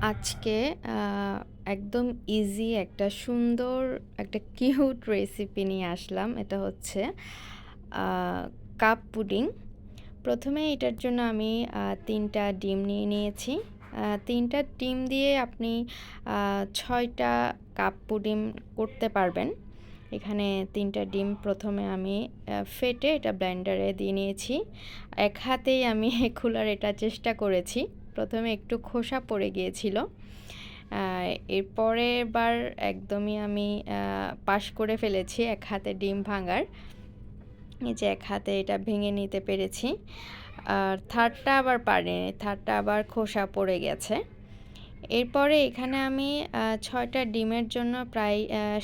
আজকে একদম ইজি একটা সুন্দর, একটা কিউট রেসিপি নিয়ে আসলাম। এটা হচ্ছে কাপ পুডিং। ১ম এ এটার জন্য আমি, আ ৩ টা ডিম নিয়ে নিয়েছি। আ ৩ টা ডিম দিয়ে আপনি ছয়টা কাপ পুডিং করতে পারবেন। এখানে ৩ টা ডিম প্রথমে আমি ফেটে এটা ব্লেন্ডারে দিয়ে নিয়েছি। এক হাতেই আমি খোলার এটা চেষ্টা করেছি। ১ম এ একটু খোসা পড়ে গিয়েছিল। এরপরে বার একদমই আমি পাশ করে ফেলেছি এক হাতে ডিম ভাঙার। যে এক হাতে এটা ভেঙে নিতে পেরেছি। আর থার্ডটা আবার পারিনি। থার্ডটা আবার খোসা পড়ে গেছে। এরপরে এখানে আমি ছয়টা ডিমের জন্য প্রায়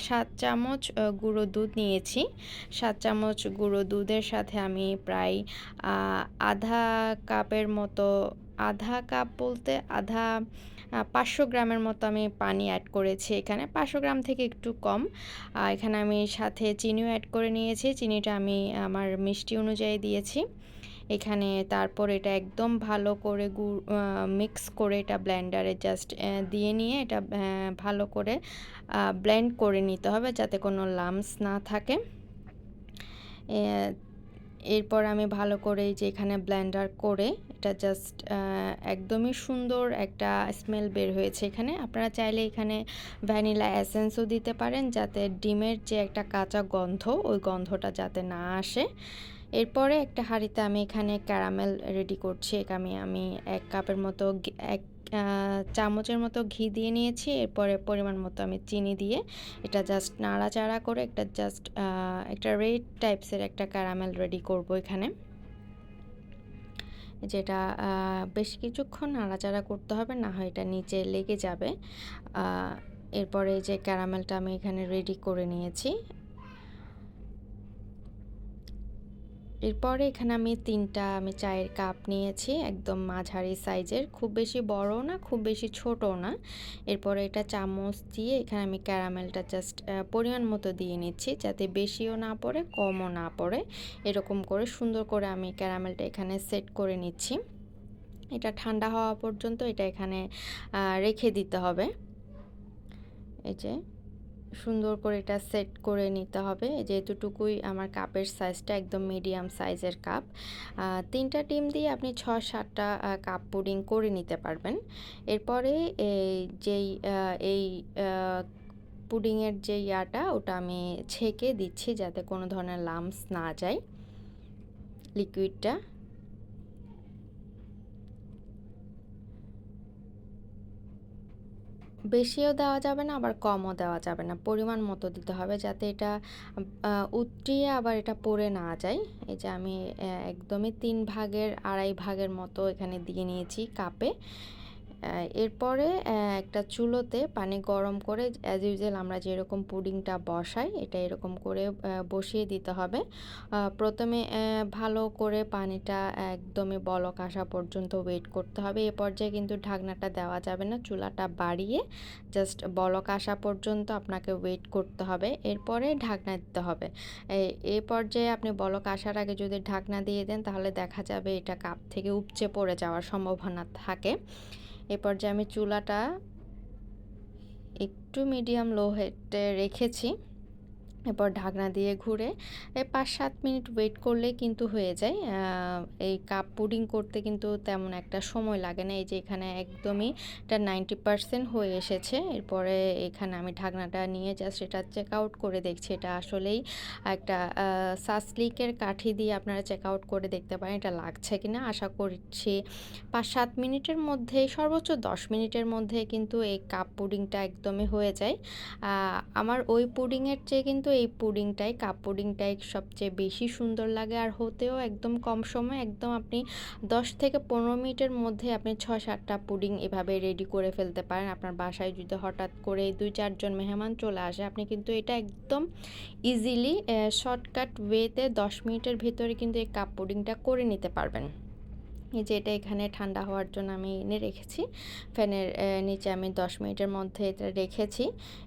সাত চামচ গুঁড়ো দুধ নিয়েছি। সাত চামচ গুঁড়ো দুধের সাথে আমি প্রায় আধা কাপের মতো ১/২ কাপ বলতে আধা পাঁচশো গ্রামের মতো আমি পানি অ্যাড করেছি এখানে। ৫০০ গ্রাম থেকে একটু কম। এখানে আমি সাথে চিনিও অ্যাড করে নিয়েছি। চিনিটা আমি আমার মিষ্টি অনুযায়ী দিয়েছি। এখানে তারপর এটা একদম ভালো করে গুড় মিক্স করে এটা ব্লেন্ডারে জাস্ট দিয়ে নিয়ে এটা ভালো করে ব্লেন্ড করে নিতে হবে যাতে কোনো লাম্পস না থাকে। এরপর আমি ভালো করে যে এখানে ব্লেন্ডার করে এটা জাস্ট একদমই সুন্দর একটা স্মেল বের হয়েছে এখানে। আপনারা চাইলে এখানে ভ্যানিলা এসেন্সও দিতে পারেন যাতে ডিমের যে একটা কাঁচা গন্ধ, ওই গন্ধটা যাতে না আসে। এরপরে একটা হাঁড়িতে আমি এখানে ক্যারামেল রেডি করছি। এখানে আমি এক কাপের মতো এক চামচের মতো ঘি দিয়ে নিয়েছি। এরপরে পরিমাণ মতো আমি চিনি দিয়ে এটা জাস্ট নাড়াচাড়া করে একটা জাস্ট একটা রেড টাইপসের একটা ক্যারামেল রেডি করব এখানে। যেটা বেশ কিছুক্ষণ নাড়াচাড়া করতে হবে, না হয় এটা নিচে লেগে যাবে। এরপরে যে ক্যারামেলটা আমি এখানে রেডি করে নিয়েছি। এরপরে এখানে আমি তিনটা আমি চায়ের কাপ নিয়েছি একদম মাঝারি সাইজের। খুব বেশি বড়ও না, খুব বেশি ছোটও না। এরপরে এটা চামচ দিয়ে এখানে আমি ক্যারামেলটা জাস্ট পরিমাণ মতো দিয়ে নিচ্ছি যাতে বেশিও না পড়ে, কমও না পড়ে। এরকম করে সুন্দর করে আমি ক্যারামেলটা এখানে সেট করে নিচ্ছি। এটা ঠান্ডা হওয়া পর্যন্ত এটা এখানে রেখে দিতে হবে। এই যে সুন্দর করে এটা সেট করে নিতে হবে। যে এতটুকুই আমার কাপের সাইজটা একদম মিডিয়াম সাইজের কাপ। আ ৩ টা ডিম দিয়ে আপনি ছ সাতটা কাপ পুডিং করে নিতে পারবেন। এরপরে যেই এই পুডিংয়ের যে ইয়াটা, ওটা আমি ছেঁকে দিচ্ছি যাতে কোনো ধরনের লাম্পস না যায় লিকুইডটা। বেশিও দেওয়া যাবে না, আবার কমও দেওয়া যাবে না। পরিমাণ মতো দিতে হবে যাতে এটা উত্রিয়ে আবার এটা পড়ে না যায়। এই যে আমি একদমই তিন ভাগের ২.৫ ভাগের মতো এখানে দিয়ে নিয়েছি কাপে। এরপরে একটা চুলোতে পানি গরম করে অ্যাজ ইউজুয়াল আমরা যেরকম পুডিংটা বসাই, এটা এরকম করে বসিয়ে দিতে হবে। আ ১ম এ অ্যা ভালো করে পানিটা একদমই বলক আসা পর্যন্ত ওয়েট করতে হবে। এ পর্যায়ে কিন্তু ঢাকনাটা দেওয়া যাবে না। চুলাটা বাড়িয়ে জাস্ট বলক আসা পর্যন্ত আপনাকে ওয়েট করতে হবে। এরপরে ঢাকনা দিতে হবে। এ পর্যায়ে আপনি বলক আসার আগে যদি ঢাকনা দিয়ে দেন, তাহলে দেখা যাবে এটা কাপ থেকে উপচে পড়ে যাওয়ার সম্ভাবনা থাকে। এ পর্যায়ে আমি চুলাটা একটু মিডিয়াম লো হেটে রেখেছি। এরপর ঢাকনা দিয়ে ঘুরে, এই ৫-৭ মিনিট ওয়েট করলেই কিন্তু হয়ে যায়। এই কাপ পুডিং করতে কিন্তু তেমন একটা সময় লাগে না। এই যে এখানে একদমই এটা 90% হয়ে এসেছে। এরপরে এখানে আমি ঢাকনাটা নিয়ে জাস্ট এটা চেক আউট করে দেখছি এটা আসলেই একটা সাসলিকের কাঠি দিয়ে আপনারা চেক আউট করে দেখতে পারেন এটা লাগছে কি না আশা করছি ৫-৭ মিনিটের মধ্যেই সর্বোচ্চ ১০ মিনিটের মধ্যে কিন্তু এই কাপ পুডিংটা একদমই হয়ে যায়। আমার ওই পুডিংয়ের চেয়ে কিন্তু এই পুডিংটাই কাপ পুডিংটাই সবচেয়ে বেশি সুন্দর লাগে আর হতেও একদম কম সময় একদম আপনি ১০ থেকে ১৫ মিনিটের মধ্যে আপনি ৬-৭ পুডিং এভাবে রেডি করে ফেলতে পারেন। আপনার বাসায় যদি হঠাৎ করে ২-৪ জন মেহমান চলে আসে, আপনি কিন্তু এটা একদম ইজিলি শর্টকাট ওয়েতে ১০ মিনিটের ভেতরে কিন্তু এই কাপ পুডিংটা করে নিতে পারবেন। এই যে এটা এখানে ঠান্ডা হওয়ার জন্য আমি এনে রেখেছি। ফ্যানের নিচে আমি ১০ মিনিটের মধ্যে এটা রেখেছি।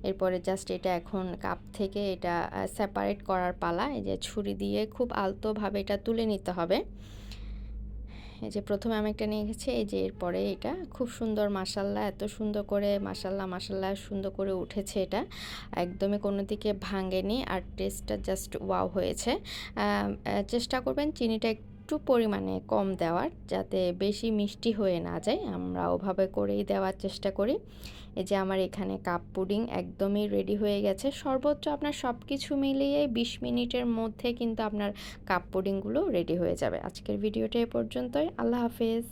এরপরে জাস্ট এটা এখন কাপ থেকে এটা সেপারেট করার পালা। এই যে ছুরি দিয়ে খুব আলতোভাবে এটা তুলে নিতে হবে। এই যে প্রথমে আমি একটা নিয়ে গেছি এই যে এরপরে এটা খুব সুন্দর মাসাল্লাহ এত সুন্দর করে মাসাল্লাহ মাসাল্লাহ সুন্দর করে উঠেছে এটা একদমই কোনো দিকে ভাঙেনি আর টেস্টটা জাস্ট ওয়াও হয়েছে চেষ্টা করবেন চিনিটা একটু পরিমাণে কম দেওয়ার যাতে বেশি মিষ্টি হয়ে না যায়, আমরা ওভাবে করেই দেওয়ার চেষ্টা করি। এই যে আমার এখানে কাপ পুডিং একদমই রেডি হয়ে গেছে। সর্বোচ্চ আপনার সব কিছু মিলিয়ে বিশ মিনিটের মধ্যে কিন্তু আপনার কাপ পুডিংগুলো রেডি হয়ে যাবে। আজকের ভিডিওটা এ পর্যন্তই। আল্লাহ হাফেজ।